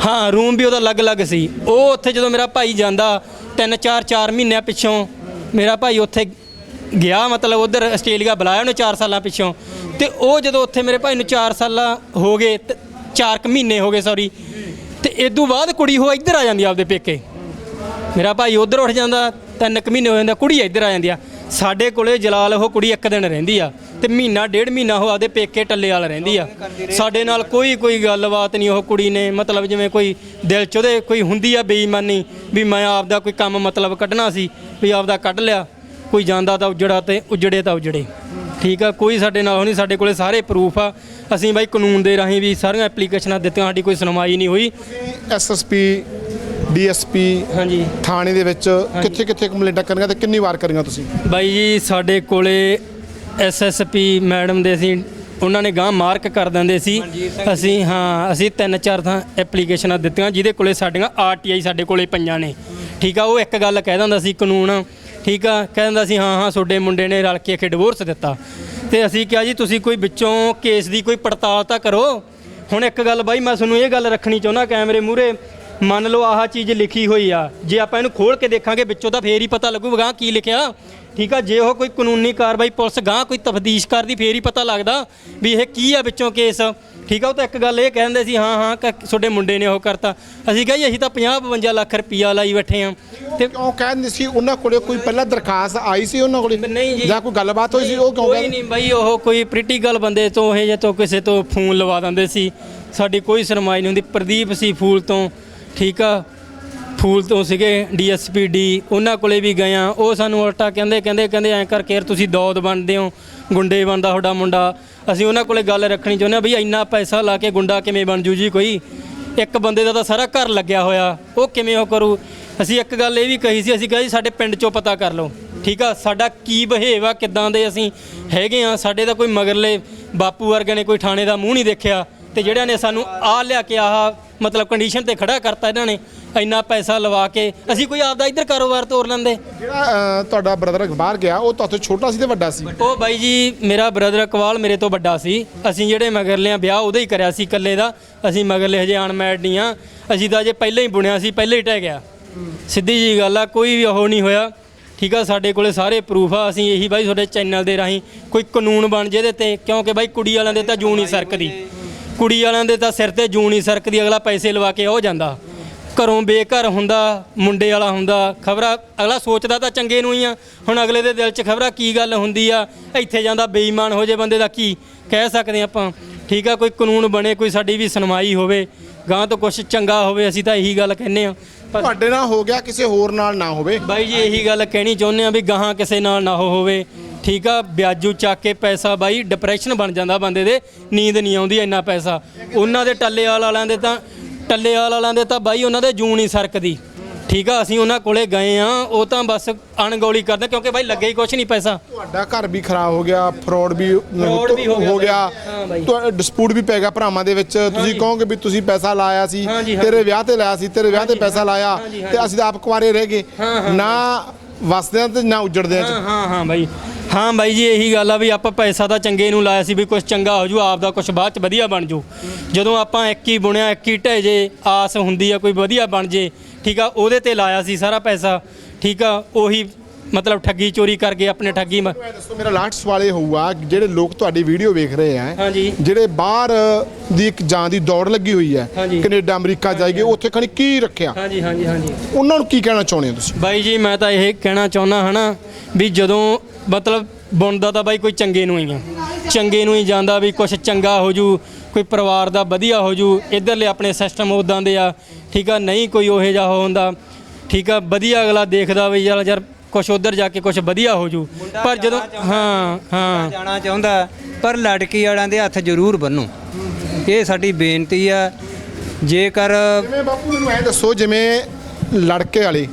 B: ਹਾਂ, ਰੂਮ ਵੀ ਉਹਦਾ ਅਲੱਗ-ਅਲੱਗ ਸੀ। ਉਹ ਉੱਥੇ ਜਦੋਂ ਮੇਰਾ ਭਾਈ ਜਾਂਦਾ ਤਿੰਨ ਚਾਰ ਚਾਰ ਮਹੀਨਿਆਂ ਪਿੱਛੋਂ, ਮੇਰਾ ਭਾਈ ਉੱਥੇ ਗਿਆ ਮਤਲਬ ਉਧਰ ਆਸਟ੍ਰੇਲੀਆ ਬੁਲਾਇਆ ਉਹਨੇ 4 ਸਾਲਾਂ ਪਿੱਛੋਂ ਤੇ ਉਹ ਜਦੋਂ ਉੱਥੇ ਮੇਰੇ ਭਾਈ ਨੂੰ 4 ਸਾਲਾਂ ਹੋ ਗਏ 4 ਕੁ ਮਹੀਨੇ ਹੋ ਗਏ ਸੌਰੀ ਤੇ ਇਦੋਂ ਬਾਅਦ ਕੁੜੀ ਉਹ ਇੱਧਰ ਆ ਜਾਂਦੀ ਆਪਦੇ ਪੇਕੇ। ਮੇਰਾ ਭਾਈ ਉਧਰ ਉੱਠ ਜਾਂਦਾ, ਤਿੰਨ ਕੁ ਮਹੀਨੇ ਹੋ ਜਾਂਦਾ, ਕੁੜੀ ਇੱਧਰ ਆ ਜਾਂਦੀ ਆ। ਸਾਡੇ ਕੋਲੇ ਜਲਾਲ, ਉਹ ਕੁੜੀ ਇੱਕ ਦਿਨ ਰਹਿੰਦੀ ਆ ਤੇ ਮਹੀਨਾ, ਡੇਢ ਮਹੀਨਾ ਉਹ ਆਪਦੇ ਪੇਕੇ ਟੱਲੇ ਵਾਲ ਰਹਿੰਦੀ ਆ। ਸਾਡੇ ਨਾਲ ਕੋਈ ਕੋਈ ਗੱਲਬਾਤ ਨਹੀਂ ਉਹ ਕੁੜੀ ਨੇ, ਮਤਲਬ ਜਿਵੇਂ ਕੋਈ ਦਿਲ ਚ ਉਹਦੇ ਕੋਈ ਹੁੰਦੀ ਆ ਬੇਈਮਾਨੀ ਵੀ ਮੈਂ ਆਪਦਾ ਕੋਈ ਕੰਮ ਮਤਲਬ ਕੱਢਣਾ ਸੀ, ਵੀ ਆਪਦਾ ਕੱਢ ਲਿਆ। ਕੋਈ ਜਾਂਦਾ ਤਾਂ ਉਜੜਾ ਤੇ ਉਜੜੇ ਤਾਂ ਉਜੜੇ। ਠੀਕ ਆ ਕੋਈ ਸਾਡੇ ਨਾਲ ਨਹੀਂ ਸਾਡੇ ਕੋਲੇ ਸਾਰੇ ਪ੍ਰੂਫ ਆ। ਅਸੀਂ ਬਾਈ ਕਾਨੂੰਨ ਦੇ ਰਾਹੀਂ ਵੀ ਸਾਰੀਆਂ ਐਪਲੀਕੇਸ਼ਨਾਂ ਦਿੱਤੀਆਂ ਸਾਡੀ ਕੋਈ ਸੁਣਵਾਈ ਨਹੀਂ ਹੋਈ।
A: ਐਸਐਸਪੀ ਡੀਐਸਪੀ
B: ਹਾਂਜੀ।
A: ਥਾਣੇ ਦੇ ਵਿੱਚ ਕਿੱਥੇ ਕਿੱਥੇ ਕੰਪਲੇਂਟਾਂ ਕਰੀਆਂ ਤੇ ਕਿੰਨੀ ਵਾਰ ਕਰੀਆਂ ਤੁਸੀਂ?
B: ਬਾਈ ਜੀ ਸਾਡੇ ਕੋਲੇ ਐਸਐਸਪੀ ਮੈਡਮ ਦੇ ਅਸੀਂ ਉਹਨਾਂ ਨੇ ਗਾਂ ਮਾਰਕ ਕਰ ਦਿੰਦੇ ਸੀ। ਅਸੀਂ ਹਾਂ ਅਸੀਂ ਤਿੰਨ ਚਾਰ ਥਾਂ ਐਪਲੀਕੇਸ਼ਨਾਂ ਦਿੱਤੀਆਂ ਜਿਹਦੇ ਕੋਲੇ ਸਾਡੀਆਂ ਆਰਟੀਆਈ ਸਾਡੇ ਕੋਲੇ ਪਈਆਂ ਨੇ। ਠੀਕ ਆ ਉਹ ਇੱਕ ਗੱਲ ਕਹਿ ਦਿੰਦਾ ਸੀ ਕਾਨੂੰਨ ਠੀਕ ਆ? ਕਹਿ ਦਿੰਦਾ ਸੀ, ਹਾਂ ਹਾਂ, ਤੁਹਾਡੇ ਮੁੰਡੇ ਨੇ ਰਲ ਕੇ ਕਿ ਡਿਵੋਰਸ ਦਿੱਤਾ। ਤੇ ਅਸੀਂ ਕਿਹਾ, ਜੀ, ਤੁਸੀਂ ਕੋਈ ਵਿੱਚੋਂ ਕੇਸ ਦੀ ਕੋਈ ਪੜਤਾਲ ਤਾਂ ਕਰੋ। ਹੁਣ ਇੱਕ ਗੱਲ ਬਾਈ, ਮੈਂ ਤੁਹਾਨੂੰ ਇਹ ਗੱਲ ਰੱਖਣੀ ਚਾਹੁੰਦਾ, ਕੈਮਰੇ ਮੂਹਰੇ, ਮੰਨ ਲਓ ਆਹ ਚੀਜ਼ ਲਿਖੀ ਹੋਈ ਆ। ਜੇ ਆਪਾਂ ਇਹਨੂੰ ਖੋਲ ਕੇ ਦੇਖਾਂਗੇ, ਵਿੱਚੋਂ ਤਾਂ ਫੇਰ ਹੀ ਪਤਾ ਲੱਗੂਗਾ ਕੀ ਲਿਖਿਆ। ਠੀਕ ਆ ਜੇ ਉਹ ਕੋਈ ਕਾਨੂੰਨੀ ਕਾਰਵਾਈ ਪੁਲਿਸ ਗਾਂ ਕੋਈ ਤਫਤੀਸ਼ ਕਰਦੀ ਫੇਰ ਹੀ ਪਤਾ ਲੱਗਦਾ ਵੀ ਇਹ ਕੀ ਆ ਵਿੱਚੋਂ ਕੇਸ। ਠੀਕ ਆ ਉਹ ਤਾਂ ਇੱਕ ਗੱਲ ਇਹ ਕਹਿੰਦੇ ਸੀ ਹਾਂ ਹਾਂ ਕਿ ਤੁਹਾਡੇ ਮੁੰਡੇ ਨੇ ਉਹ ਕਰਤਾ। ਅਸੀਂ ਕਿਹਾ ਅਸੀਂ ਤਾਂ 50 52 ਲੱਖ ਰੁਪਈਆ ਲਾਈ ਬੈਠੇ ਆ। ਤੇ
A: ਕਿਉਂ ਕਹਿੰਦੇ ਸੀ ਉਹਨਾਂ ਕੋਲੇ ਕੋਈ ਪਹਿਲਾਂ ਦਰਖਾਸਤ ਆਈ ਸੀ ਉਹਨਾਂ ਕੋਲੇ?
B: ਨਹੀਂ ਜੀ।
A: ਜਾਂ ਕੋਈ ਗੱਲਬਾਤ ਹੋਈ ਸੀ ਉਹ ਕਿਉਂ
B: ਕੋਈ
A: ਕਹਿੰਦੇ
B: ਨਹੀਂ ਬਾਈ ਉਹ ਕੋਈ ਪ੍ਰੀਟੀਕਲ ਬੰਦੇ ਤੋਂ ਇਹ ਜਾਂ ਤੋਂ ਕਿਸੇ ਤੋਂ ਫੋਨ ਲਵਾ ਦਿੰਦੇ ਸੀ। ਸਾਡੀ ਕੋਈ ਸੁਣਵਾਈ ਨਹੀਂ ਹੁੰਦੀ ਪ੍ਰਦੀਪ ਸੀ ਫੂਲ ਤੋਂ। ਠੀਕ ਆ ਫੂਲ ਤੋਂ ਸੀਗੇ ਡੀਐਸਪੀ ਡੀ ਉਹਨਾਂ ਕੋਲੇ ਵੀ ਗਏ ਆ ਉਹ ਸਾਨੂੰ ਉਲਟਾ ਕਹਿੰਦੇ ਕਹਿੰਦੇ ਕਹਿੰਦੇ ਐਂ ਕਰਕੇ ਯਾਰ ਤੁਸੀਂ ਦੌਦ ਬਣਦੇ ਹੋ, ਗੁੰਡੇ ਬਣਦਾ ਤੁਹਾਡਾ ਮੁੰਡਾ। ਅਸੀਂ ਉਹਨਾਂ ਕੋਲੇ ਗੱਲ ਰੱਖਣੀ ਚਾਹੁੰਦੇ ਆ ਵੀ ਇੰਨਾ ਪੈਸਾ ਲਾ ਕੇ ਗੁੰਡਾ ਕਿਵੇਂ ਬਣ ਜੂ ਜੀ ਕੋਈ? ਇੱਕ ਬੰਦੇ ਦਾ ਤਾਂ ਸਾਰਾ ਘਰ ਲੱਗਿਆ ਹੋਇਆ, ਉਹ ਕਿਵੇਂ ਉਹ ਕਰੂ? ਅਸੀਂ ਇੱਕ ਗੱਲ ਇਹ ਵੀ ਕਹੀ ਸੀ, ਅਸੀਂ ਕਿਹਾ ਜੀ, ਸਾਡੇ ਪਿੰਡ ਚੋਂ ਪਤਾ ਕਰ ਲਓ। ਠੀਕ ਆ, ਸਾਡਾ ਕੀ ਬਿਹੇਵ ਆ ਕਿੱਦਾਂ ਦੇ ਅਸੀਂ ਹੈਗੇ ਆ ਸਾਡੇ ਤਾਂ ਕੋਈ ਮਗਰਲੇ ਬਾਪੂ ਵਰਗੇ ਨੇ ਕੋਈ ਥਾਣੇ ਦਾ ਮੂੰਹ ਨਹੀਂ ਦੇਖਿਆ, ਤੇ ਜਿਹੜਿਆਂ ਨੇ ਸਾਨੂੰ ਆ ਲਿਆ ਕੇ ਆਹ ਮਤਲਬ ਕੰਡੀਸ਼ਨ ਤੇ ਖੜਾ ਕਰਤਾ ਇਹਨਾਂ ਨੇ ਇੰਨਾ ਪੈਸਾ ਲਵਾ ਕੇ ਅਸੀਂ ਕੋਈ ਆਪਦਾ ਇੱਧਰ ਕਾਰੋਬਾਰ ਤੋਰ ਲੈਂਦੇ।
A: ਜਿਹੜਾ ਅਹ, ਤੁਹਾਡਾ ਬ੍ਰਦਰ ਬਾਹਰ ਗਿਆ ਉਹ ਤੁਹਾਡੇ ਛੋਟਾ ਸੀ ਤੇ ਵੱਡਾ ਸੀ?
B: ਉਹ ਬਾਈ ਜੀ ਮੇਰਾ ਬ੍ਰਦਰ ਕਵਾਲ ਮੇਰੇ ਤੋਂ ਵੱਡਾ ਸੀ। ਅਸੀਂ ਜਿਹੜੇ ਮਗਰਲੇ ਆ ਵਿਆਹ ਉਹਦਾ ਹੀ ਕਰਿਆ ਸੀ ਇਕੱਲੇ ਦਾ। ਅਸੀਂ ਮਗਰਲੇ ਹਜੇ ਅਨਮੈਰਿਡ ਨਹੀਂ ਆ। ਅਸੀਂ ਤਾਂ ਜੇ ਪਹਿਲਾਂ ਹੀ ਬੁਣਿਆ ਸੀ ਪਹਿਲਾਂ ਹੀ ਟਹਿ ਗਿਆ। ਸਿੱਧੀ ਜੀ ਗੱਲ ਆ ਕੋਈ ਵੀ ਉਹ ਨਹੀਂ ਹੋਇਆ। ਠੀਕ ਆ ਸਾਡੇ ਕੋਲੇ ਸਾਰੇ ਪ੍ਰੂਫ ਆ ਅਸੀਂ ਇਹੀ ਬਾਈ ਤੁਹਾਡੇ ਚੈਨਲ ਦੇ ਰਾਹੀਂ ਕੋਈ ਕਾਨੂੰਨ ਬਣ ਜੇ ਇਹਦੇ ਤੇ। ਕਿਉਂਕਿ ਬਾਈ ਕੁੜੀ ਵਾਲਿਆਂ ਦੇ ਤਾਂ ਜੂੰ ਨਹੀਂ ਸਰਕਦੀ। ਕੁੜੀ ਵਾਲਿਆਂ ਦੇ ਤਾਂ ਸਿਰ ਤੇ ਜੂੰ ਨਹੀਂ ਸਰਕਦੀ ਅਗਲਾ ਪੈਸੇ ਲਵਾ ਕੇ ਹੋ ਜਾਂਦਾ। ਘਰੋਂ ਬੇਘਰ ਹੁੰਦਾ ਮੁੰਡੇ ਵਾਲਾ ਹੁੰਦਾ। ਖਬਰਾਂ ਅਗਲਾ ਸੋਚਦਾ ਤਾਂ ਚੰਗੇ ਨੂੰ ਹੀ ਆ। ਹੁਣ ਅਗਲੇ ਦੇ ਦਿਲ 'ਚ ਖਬਰਾਂ ਕੀ ਗੱਲ ਹੁੰਦੀ ਆ? ਇੱਥੇ ਜਾਂਦਾ ਬੇਈਮਾਨ ਹੋ ਜੇ ਬੰਦੇ ਦਾ ਕੀ ਕਹਿ ਸਕਦੇ ਆਪਾਂ? ਠੀਕ ਆ ਕੋਈ ਕਾਨੂੰਨ ਬਣੇ ਕੋਈ ਸਾਡੀ ਵੀ ਸੁਣਵਾਈ ਹੋਵੇ। ਗਾਂ ਤੋਂ ਕੁਝ ਚੰਗਾ ਹੋਵੇ ਅਸੀਂ ਤਾਂ ਇਹੀ ਗੱਲ ਕਹਿੰਨੇ ਆ ਪਰ
A: ਤੁਹਾਡੇ ਨਾਲ ਹੋ ਗਿਆ ਕਿਸੇ ਹੋਰ ਨਾਲ ਨਾ ਹੋਵੇ।
B: ਬਾਈ ਜੀ ਇਹੀ ਗੱਲ ਕਹਿਣੀ ਚਾਹੁੰਦੇ ਆ ਵੀ ਗਾਹਾਂ ਕਿਸੇ ਨਾਲ ਨਾ ਹੋਵੇ। ਠੀਕ ਆ ਵਿਆਜੂ ਚੱਕ ਕੇ ਪੈਸਾ ਬਾਈ ਡਿਪਰੈਸ਼ਨ ਬਣ ਜਾਂਦਾ ਬੰਦੇ ਦੇ। ਨੀਂਦ ਨਹੀਂ ਆਉਂਦੀ ਇੰਨਾ ਪੈਸਾ। ਉਹਨਾਂ ਦੇ ਟੱਲੇਵਾਲ ਵਾਲਿਆਂ ਦੇ ਤਾਂ ਟੱਲੇਵਾਲ ਵਾਲਿਆਂ ਦੇ ਤਾਂ ਬਾਈ ਉਹਨਾਂ ਦੇ ਜੂੰ ਨਹੀਂ ਸਰਕਦੀ। ਠੀਕ ਆ ਅਸੀਂ ਉਹਨਾਂ ਕੋਲੇ ਗਏ ਆ ਉਹ ਤਾਂ ਬਸ ਅਣਗੌਲੀ ਕਰਦੇ ਕਿਉਂਕਿ ਬਾਈ ਲੱਗੇ ਹੀ ਕੁਛ ਨਹੀਂ ਪੈਸਾ।
A: ਤੁਹਾਡਾ ਘਰ ਵੀ ਖਰਾਬ ਹੋ ਗਿਆ ਫਰਾਡ ਵੀ
B: Fraud ਵੀ ਹੋ ਗਿਆ
A: ਗਿਆ।
B: ਹਾਂ ਬਾਈ।
A: ਡਿਸਪਿਊਟ ਵੀ ਪੈ ਗਿਆ ਭਰਾਵਾਂ ਦੇ ਵਿੱਚ। ਤੁਸੀਂ ਕਹੋਗੇ ਵੀ ਤੁਸੀਂ ਪੈਸਾ ਲਾਇਆ ਸੀ
B: ਹਾਂਜੀ, ਹਾਂਜੀ।
A: ਤੇਰੇ ਵਿਆਹ ਤੇ ਲਾਇਆ ਸੀ ਤੇਰੇ ਵਿਆਹ ਤੇ ਪੈਸਾ ਲਾਇਆ
B: ਹਾਂਜੀ,
A: ਤੇ ਅਸੀਂ ਤਾਂ ਆਪ ਕੁਆਰੇ ਰਹਿ ਗਏ। ਨਾ ਵਸਦੇ ਤੇ ਨਾ ਉਜੜਦੇ
B: ਹਾਂ ਹਾਂ ਹਾਂ ਬਾਈ। ਹਾਂ ਬਾਈ ਜੀ ਇਹੀ ਗੱਲ ਆ ਵੀ ਆਪਾਂ ਪੈਸਾ ਤਾਂ ਚੰਗੇ ਨੂੰ ਲਾਇਆ ਸੀ ਵੀ ਕੁਝ ਚੰਗਾ ਹੋ ਜੂ ਆਪ ਦਾ ਕੁਝ ਬਾਅਦ ਚ ਵਧੀਆ ਬਣ ਜੂ ਜਦੋਂ ਆਪਾਂ ਇੱਕ ਹੀ ਬੁਣਿਆ ਇੱਕ ਹੀ ਢਹਿ ਜੇ ਆਸ ਹੁੰਦੀ ਆ ਕੋਈ ਵਧੀਆ ਬਣ ਜੇ ਠੀਕ ਆ ਉਹਦੇ ਤੇ ਲਾਇਆ ਸੀ ਸਾਰਾ ਪੈਸਾ ਠੀਕ ਆ ਉਹੀ ਮਤਲਬ ਠੱਗੀ ਚੋਰੀ ਕਰ ਗਏ ਆਪਣੇ ਠੱਗੀ ਮ-
A: ਦੱਸੋ ਮੇਰਾ ਲਾਸਟ ਸਵਾਲ ਇਹ ਹੋਊਗਾ ਕਿ ਜਿਹੜੇ ਲੋਕ ਤੁਹਾਡੀ ਵੀਡੀਓ ਵੇਖ ਰਹੇ ਆ
B: ਹਾਂਜੀ।
A: ਜਿਹੜੇ ਬਾਹਰ ਦੀ ਇੱਕ ਜਾਂ ਦੀ ਦੌੜ ਲੱਗੀ ਹੋਈ ਹੈ
B: ਹਾਂਜੀ।
A: ਕੈਨੇਡਾ ਅਮਰੀਕਾ ਜਾਏਗੇ ਉੱਥੇ ਖਣੀ ਕੀ ਰੱਖਿਆ
B: ਹਾਂਜੀ ਹਾਂਜੀ ਹਾਂਜੀ
A: ਉਹਨਾਂ ਨੂੰ ਕੀ ਕਹਿਣਾ ਚਾਹੁੰਦੇ ਹੋ ਤੁਸੀਂ
B: ਬਾਈ ਜੀ ਮੈਂ ਤਾਂ ਇਹ ਕਹਿਣਾ ਚਾਹੁੰਦਾ ਹਨਾ ਵੀ ਜਦੋਂ ਮਤਲਬ ਬੁਣਦਾ ਤਾਂ ਬਾਈ ਕੋਈ ਚੰਗੇ ਨੂੰ ਹੀ ਆ। ਚੰਗੇ ਨੂੰ ਹੀ ਜਾਂਦਾ ਵੀ ਕੁਝ ਚੰਗਾ ਹੋ ਜੂ ਕੋਈ ਪਰਿਵਾਰ ਦਾ ਵਧੀਆ ਹੋ ਜੂ ਇਧਰਲੇ ਆਪਣੇ ਸਿਸਟਮ ਉਦਾਂ ਦੇ ਆ ਠੀਕ ਆ ਨਹੀਂ ਕੋਈ ਉਹੇ ਜਿਹਾ ਹੁੰਦਾ ਠੀਕ ਆ ਵਧੀਆ ਅਗਲਾ ਦੇਖਦਾ ਵੀ ਯਾਰ ਯਾਰ ਕੁਝ ਉਧਰ ਜਾ ਕੇ ਕੁਝ ਵਧੀਆ ਹੋ ਜੂ। ਪਰ ਜਦੋਂ ਹਾਂ ਹਾਂ।
C: ਜਾਣਾ ਚਾਹੁੰਦਾ ਪਰ ਲੜਕੀ ਵਾਲਿਆਂ ਦੇ ਹੱਥ ਜ਼ਰੂਰ ਬੰਨੋ। ਇਹ ਸਾਡੀ ਬੇਨਤੀ ਆ। ਜੇਕਰ
A: ਜਿਵੇਂ ਬਾਪੂ ਮੈਨੂੰ ਐ ਦੱਸੋ ਜਿਵੇਂ ਲੜਕੇ ਵਾਲੇ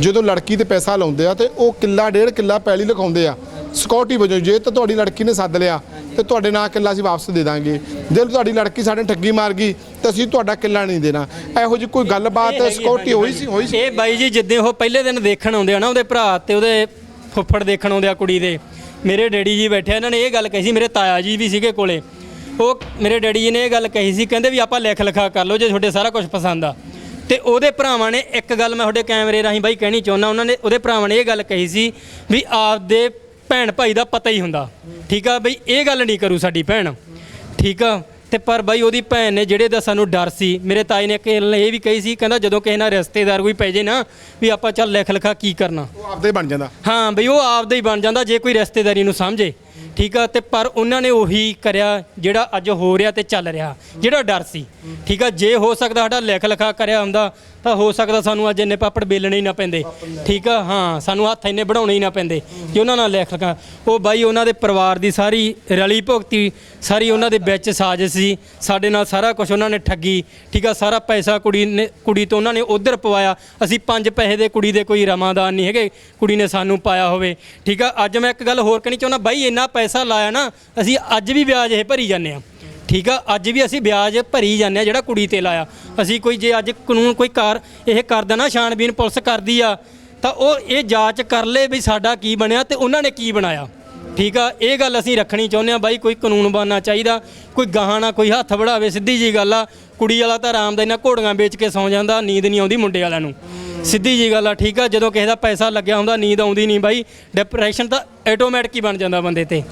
A: ਜਦੋਂ ਲੜਕੀ ਤੇ ਪੈਸਾ ਲਾਉਂਦੇ ਆ ਤੇ ਉਹ ਕਿੱਲਾ ਡੇਢ ਕਿੱਲਾ ਪੈਲੀ ਲਿਖਾਉਂਦੇ ਆ। ਸਿਕਿਉਰਿਟੀ ਵਜੋਂ ਜੇ ਤਾਂ ਤੁਹਾਡੀ ਲੜਕੀ ਨੇ ਸੱਦ ਲਿਆ ਤੇ ਤੁਹਾਡੇ ਨਾਂ ਕਿੱਲਾ ਅਸੀਂ ਵਾਪਸ ਦੇ ਦਾਂਗੇ। ਜੇ ਤੁਹਾਡੀ ਲੜਕੀ ਸਾਡੇ ਨਾਲ ਠੱਗੀ ਮਾਰ ਗਈ ਤਾਂ ਅਸੀਂ ਤੁਹਾਡਾ ਕਿੱਲਾ ਨਹੀਂ ਦੇਣਾ। ਇਹੋ ਜਿਹੀ ਕੋਈ ਗੱਲਬਾਤ ਸਿਕਿਉਰਿਟੀ ਹੋਈ ਸੀ ਹੋਈ ਸੀ?
B: ਇਹ ਬਾਈ ਜੀ ਜਿੱਦੇ ਉਹ ਪਹਿਲੇ ਦਿਨ ਦੇਖਣ ਆਉਂਦੇ ਆ ਨਾ ਉਹਦੇ ਭਰਾ ਤੇ ਉਹਦੇ ਫੁੱਫੜ ਦੇਖਣ ਆਉਂਦੇ ਆ ਕੁੜੀ ਦੇ। ਮੇਰੇ ਡੈਡੀ ਜੀ ਬੈਠੇ ਆ, ਇਹਨਾਂ ਨੇ ਇਹ ਗੱਲ ਕਹੀ ਸੀ ਮੇਰੇ ਤਾਇਆ ਜੀ ਵੀ ਸੀਗੇ ਕੋਲੇ। ਉਹ ਮੇਰੇ ਡੈਡੀ ਜੀ ਨੇ ਇਹ ਗੱਲ ਕਹੀ ਸੀ ਕਹਿੰਦੇ ਵੀ ਆਪਾਂ ਲਿਖ ਲਿਖਾ ਕਰ ਲਓ ਜੇ ਤੁਹਾਡੇ ਸਾਰਾ ਕੁਝ ਪਸੰਦ ਆ। ਤੇ ਉਹਦੇ ਭਰਾਵਾਂ ਨੇ ਇੱਕ ਗੱਲ ਮੈਂ ਤੁਹਾਡੇ ਕੈਮਰੇ ਰਾਹੀਂ ਬਾਈ ਕਹਿਣੀ ਚਾਹੁੰਦਾ ਉਹਨਾਂ ਨੇ ਉਹਦੇ ਭਰਾਵਾਂ ਨੇ ਇਹ ਗੱਲ ਕਹੀ ਸੀ ਵੀ ਆਪਦੇ ਭੈਣ ਭਾਈ ਦਾ ਪਤਾ ਹੀ ਹੁੰਦਾ। ਠੀਕ ਆ? ਬਈ ਇਹ ਗੱਲ ਨਹੀਂ ਕਰੂ ਸਾਡੀ ਭੈਣ। ਠੀਕ ਆ? ਤੇ ਪਰ ਬਾਈ ਉਹਦੀ ਭੈਣ ਨੇ ਜਿਹੜੇ ਦਾ ਸਾਨੂੰ ਡਰ ਸੀ ਮੇਰੇ ਤਾਏ ਨੇ ਕਿ ਇਹ ਵੀ ਕਹੀ ਸੀ ਕਹਿੰਦਾ ਜਦੋਂ ਕਿਸੇ ਨਾਲ ਰਿਸ਼ਤੇਦਾਰ ਕੋਈ ਪੈ ਜੇ ਨਾ ਵੀ ਆਪਾਂ ਚੱਲ ਲਿਖ ਲਿਖਾ ਕੀ ਕਰਨਾ।
A: ਉਹ ਆਪਦੇ ਬਣ ਜਾਂਦਾ।
B: ਹਾਂ ਬਈ ਉਹ ਆਪਦਾ ਹੀ ਬਣ ਜਾਂਦਾ ਜੇ ਕੋਈ ਰਿਸ਼ਤੇਦਾਰੀ ਨੂੰ ਸਮਝੇ। ਠੀਕ ਆ, ਤੇ ਪਰ ਉਹਨਾਂ ਨੇ ਉਹੀ ਕਰਿਆ ਜਿਹੜਾ ਅੱਜ ਹੋ ਰਿਹਾ ਤੇ ਚੱਲ ਰਿਹਾ, ਜਿਹੜਾ ਡਰ ਸੀ। ਠੀਕ ਆ, ਜੇ ਹੋ ਸਕਦਾ ਸਾਡਾ ਲਿਖ ਲਿਖਾ ਕਰਿਆ ਹੁੰਦਾ, ਤਾਂ ਹੋ ਸਕਦਾ ਸਾਨੂੰ ਅੱਜ ਇੰਨੇ ਪਾਪੜ ਬੇਲਣੇ ਹੀ ਨਾ ਪੈਂਦੇ। ਠੀਕ ਆ, ਹਾਂ, ਸਾਨੂੰ ਹੱਥ ਇੰਨੇ ਬਣਾਉਣੇ ਹੀ ਨਾ ਪੈਂਦੇ ਕਿ ਉਹਨਾਂ ਨਾਲ ਲਿਖ ਲਿਖਾ। ਉਹ ਬਾਈ, ਉਹਨਾਂ ਦੇ ਪਰਿਵਾਰ ਦੀ ਸਾਰੀ ਰਲੀ ਭੁਗਤੀ, ਸਾਰੀ ਉਹਨਾਂ ਦੇ ਵਿੱਚ ਸਾਜ਼ਿਸ਼ ਸੀ, ਸਾਡੇ ਨਾਲ ਸਾਰਾ ਕੁਝ ਉਹਨਾਂ ਨੇ ਠੱਗੀ। ਠੀਕ ਆ, ਸਾਰਾ ਪੈਸਾ ਕੁੜੀ ਨੇ, ਕੁੜੀ ਤੋਂ ਉਹਨਾਂ ਨੇ ਉਧਰ ਪਵਾਇਆ। ਅਸੀਂ ਪੰਜ ਪੈਸੇ ਦੇ ਕੁੜੀ ਦੇ ਕੋਈ ਰਮਾਦਾਨ ਨਹੀਂ ਹੈਗੇ, ਕੁੜੀ ਨੇ ਸਾਨੂੰ ਪਾਇਆ ਹੋਵੇ। ਠੀਕ ਆ, ਅੱਜ ਮੈਂ ਇੱਕ ਗੱਲ ਹੋਰ ਕਹਿਣੀ ਚਾਹੁੰਦਾ, ਬਾਈ, ਇੰਨਾ ਪੈਸਾ ਲਾਇਆ ਨਾ, ਅਸੀਂ ਅੱਜ ਵੀ ਵਿਆਜ ਇਹ ਭਰੀ ਜਾਂਦੇ ਆ ਠੀਕ ਆ? ਅੱਜ ਵੀ ਅਸੀਂ ਵਿਆਜ ਭਰੀ ਜਾਂਦੇ ਆ ਜਿਹੜਾ ਕੁੜੀ ਤੇ ਲਾਇਆ। ਅਸੀਂ ਕੋਈ ਜੇ ਅੱਜ ਕਾਨੂੰਨ ਕੋਈ ਕਾਰ ਇਹ ਕਰਦਾ ਨਾ ਛਾਣਬੀਨ ਪੁਲਿਸ ਕਰਦੀ ਆ, ਤਾਂ ਉਹ ਇਹ ਜਾਂਚ ਕਰ ਲੇ ਵੀ ਸਾਡਾ ਕੀ ਬਣਿਆ ਤੇ ਉਹਨਾਂ ਨੇ ਕੀ ਬਣਾਇਆ। ਠੀਕ ਆ? ਇਹ ਗੱਲ ਅਸੀਂ ਰੱਖਣੀ ਚਾਹੁੰਦੇ ਆ ਬਾਈ, ਕੋਈ ਕਾਨੂੰਨ ਬਣਨਾ ਚਾਹੀਦਾ, ਕੋਈ ਗਾਹਾਂ ਨਾ ਕੋਈ ਹੱਥ ਵੜਾਵੇ, ਸਿੱਧੀ ਜੀ ਗੱਲ ਆ। ਕੁੜੀ ਵਾਲਾ ਤਾਂ ਆਰਾਮ ਦੇ ਨਾਲ ਘੋੜੀਆਂ ਵੇਚ ਕੇ ਸੌਂ ਜਾਂਦਾ, ਨੀਂਦ ਨਹੀਂ ਆਉਂਦੀ ਮੁੰਡੇ ਵਾਲਿਆਂ ਨੂੰ। ਸਿੱਧੀ ਜੀ ਗੱਲ ਆ, ਠੀਕ ਆ? ਜਦੋਂ ਕਿਸੇ ਦਾ ਪੈਸਾ ਲੱਗਿਆ ਹੁੰਦਾ, ਨੀਂਦ ਆਉਂਦੀ ਨਹੀਂ ਬਾਈ। ਡਿਪਰੈਸ਼ਨ ਤਾਂ ਆਟੋਮੈਟਿਕ ਹੀ ਬਣ ਜਾਂਦਾ ਬੰਦੇ ਤੇ।